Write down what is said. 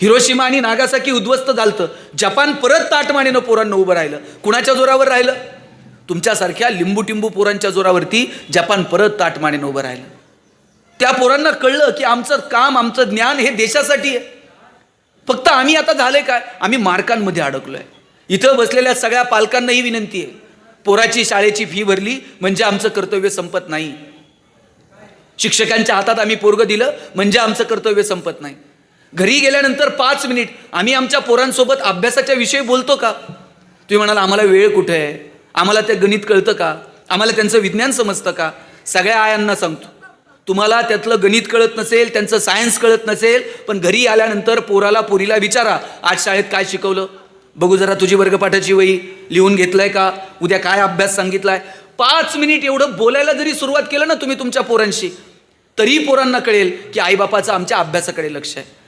Hiroshima आणि Nagasaki उद्ध्वस्त झालतं. जपान परत ताटमानेनं पोरांना उभं राहिलं. कुणाच्या जोरावर राहिलं? तुमच्यासारख्या लिंबू पोरांच्या जोरावरती जपान परत ताटमानेनं उभं राहिलं. त्या पोरांना कळलं की आमचं काम आमचं ज्ञान हे देशासाठी आहे. फक्त आम्ही आता झालंय काय? आम्ही मार्कांमध्ये अडकलोय. इथं बसलेल्या सगळ्या पालकांनाही विनंती आहे. पोराची शाळेची फी भरली म्हणजे आमचं कर्तव्य संपत नाही. शिक्षकांच्या हातात आम्ही पोरग दिलं म्हणजे आमचं कर्तव्य संपत नाही. घरी गेल्यानंतर पाच मिनिट. आम्ही आमच्या पोरांसोबत अभ्यासाच्या विषयी बोलतो का? तुम्ही म्हणाल आम्हाला वेळ कुठे आहे? आम्हाला ते गणित कळतं का? आम्हाला त्यांचं विज्ञान समजतं का? सगळ्या आयांना सांगतो. तुम्हाला त्यातलं गणित कळत नसेल त्यांचं सायन्स कळत नसेल पण घरी आल्यानंतर पोराला पोरीला विचारा आज शाळेत काय शिकवलं? बघू जरा तुझी वर्गपाठाची वही लिहून घेतलंय का? उद्या काय अभ्यास सांगितलाय? पाच मिनिट एवढं बोलायला जरी सुरुवात केलं ना तुम्ही तुमच्या पोरांशी तरी पोरांना कळेल की आईबापाचं आमच्या अभ्यासाकडे लक्ष आहे.